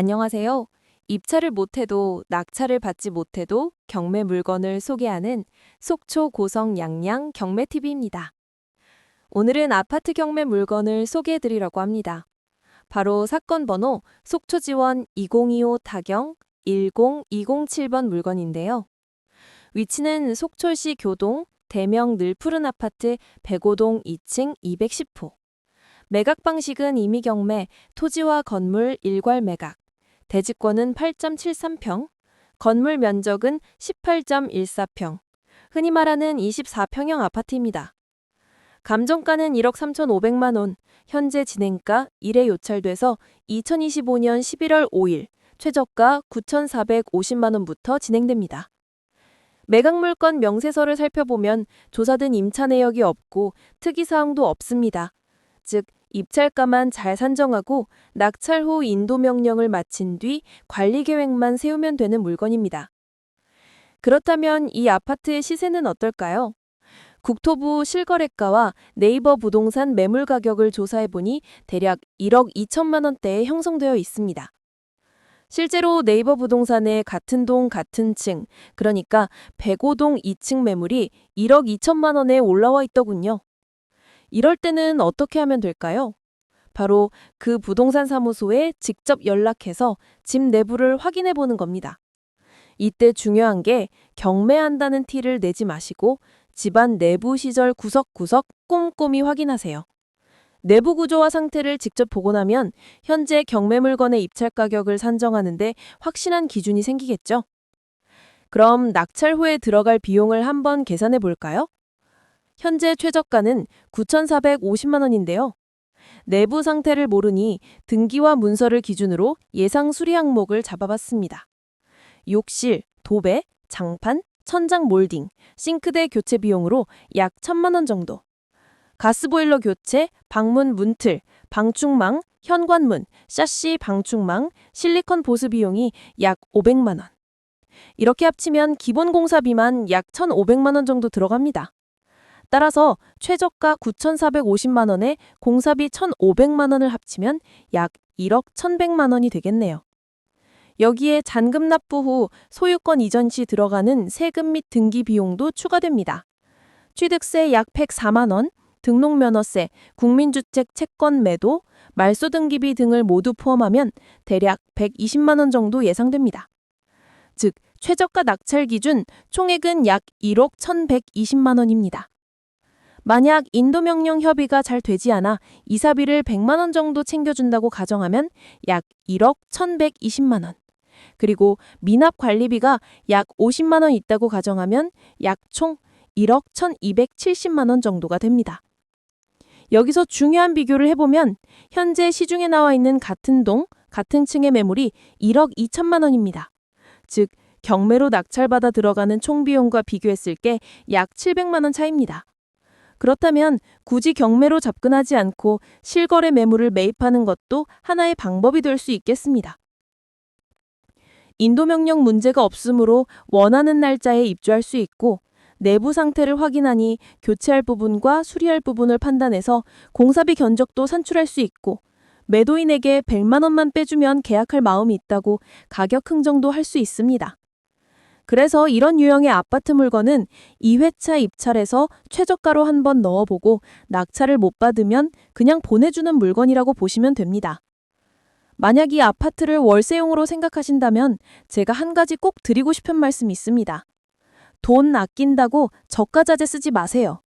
안녕하세요. 입찰을 못해도 낙찰을 받지 못해도 경매 물건을 소개하는 속초 고성 양양 경매TV입니다. 오늘은 아파트 경매 물건을 소개해 드리려고 합니다. 바로 사건 번호 속초 지원 2025 타경 10207번 물건인데요. 위치는 속초시 교동 대명 늘푸른 아파트 105동 2층 210호. 매각 방식은 임의 경매, 토지와 건물 일괄 매각. 대지권은 8.73평, 건물 면적은 18.14평, 흔히 말하는 24평형 아파트입니다. 감정가는 1억 3,500만 원, 현재 진행가 1회 요찰돼서 2025년 11월 5일, 최저가 9,450만 원부터 진행됩니다. 매각 물건 명세서를 살펴보면 조사된 임차 내역이 없고 특이사항도 없습니다. 즉, 입찰가만 잘 산정하고 낙찰 후 인도 명령을 마친 뒤 관리 계획만 세우면 되는 물건입니다. 그렇다면 이 아파트의 시세는 어떨까요? 국토부 실거래가와 네이버 부동산 매물 가격을 조사해 보니 대략 1억 2천만 원대에 형성되어 있습니다. 실제로 네이버 부동산의 같은 동 같은 층, 그러니까 105동 2층 매물이 1억 2천만 원에 올라와 있더군요. 이럴 때는 어떻게 하면 될까요? 바로 그 부동산 사무소에 직접 연락해서 집 내부를 확인해 보는 겁니다. 이때 중요한 게 경매한다는 티를 내지 마시고 집안 내부 시절 구석구석 꼼꼼히 확인하세요. 내부 구조와 상태를 직접 보고 나면 현재 경매 물건의 입찰 가격을 산정하는데 확실한 기준이 생기겠죠? 그럼 낙찰 후에 들어갈 비용을 한번 계산해 볼까요? 현재 최저가는 9,450만 원인데요. 내부 상태를 모르니 등기와 문서를 기준으로 예상 수리 항목을 잡아봤습니다. 욕실, 도배, 장판, 천장 몰딩, 싱크대 교체 비용으로 약 1천만 원 정도. 가스보일러 교체, 방문 문틀, 방충망, 현관문, 샤시 방충망, 실리콘 보수 비용이 약 500만 원. 이렇게 합치면 기본 공사비만 약 1,500만 원 정도 들어갑니다. 따라서 최저가 9,450만 원에 공사비 1,500만 원을 합치면 약 1억 1,100만 원이 되겠네요. 여기에 잔금 납부 후 소유권 이전 시 들어가는 세금 및 등기 비용도 추가됩니다. 취득세 약 104만 원, 등록면허세, 국민주택 채권 매도, 말소 등기비 등을 모두 포함하면 대략 120만 원 정도 예상됩니다. 즉, 최저가 낙찰 기준 총액은 약 1억 1,120만 원입니다. 만약 인도명령 협의가 잘 되지 않아 이사비를 100만 원 정도 챙겨준다고 가정하면 약 1억 1,120만 원. 그리고 미납 관리비가 약 50만 원 있다고 가정하면 약 총 1억 1,270만 원 정도가 됩니다. 여기서 중요한 비교를 해보면 현재 시중에 나와 있는 같은 동, 같은 층의 매물이 1억 2천만 원입니다. 즉, 경매로 낙찰받아 들어가는 총 비용과 비교했을 게 약 700만 원 차입니다. 그렇다면 굳이 경매로 접근하지 않고 실거래 매물을 매입하는 것도 하나의 방법이 될 수 있겠습니다. 인도명령 문제가 없으므로 원하는 날짜에 입주할 수 있고 내부 상태를 확인하니 교체할 부분과 수리할 부분을 판단해서 공사비 견적도 산출할 수 있고 매도인에게 100만 원만 빼주면 계약할 마음이 있다고 가격 흥정도 할 수 있습니다. 그래서 이런 유형의 아파트 물건은 2회차 입찰에서 최저가로 한 번 넣어보고 낙찰을 못 받으면 그냥 보내주는 물건이라고 보시면 됩니다. 만약 이 아파트를 월세용으로 생각하신다면 제가 한 가지 꼭 드리고 싶은 말씀이 있습니다. 돈 아낀다고 저가자재 쓰지 마세요.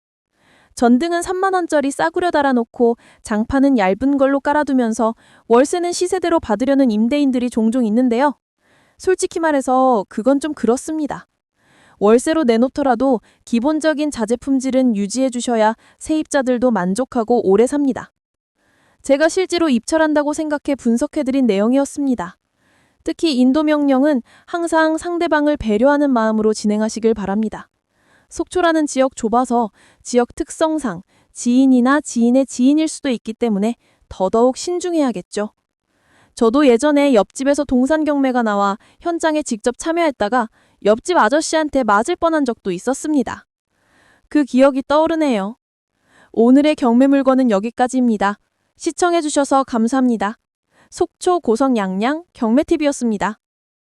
전등은 3만원짜리 싸구려 달아놓고 장판은 얇은 걸로 깔아두면서 월세는 시세대로 받으려는 임대인들이 종종 있는데요. 솔직히 말해서 그건 좀 그렇습니다. 월세로 내놓더라도 기본적인 자재 품질은 유지해 주셔야 세입자들도 만족하고 오래 삽니다. 제가 실제로 입찰한다고 생각해 분석해드린 내용이었습니다. 특히 인도 명령은 항상 상대방을 배려하는 마음으로 진행하시길 바랍니다. 속초라는 지역 좁아서 지역 특성상 지인이나 지인의 지인일 수도 있기 때문에 더더욱 신중해야겠죠. 저도 예전에 옆집에서 동산 경매가 나와 현장에 직접 참여했다가 옆집 아저씨한테 맞을 뻔한 적도 있었습니다. 그 기억이 떠오르네요. 오늘의 경매 물건은 여기까지입니다. 시청해주셔서 감사합니다. 속초 고성 양양 경매TV였습니다.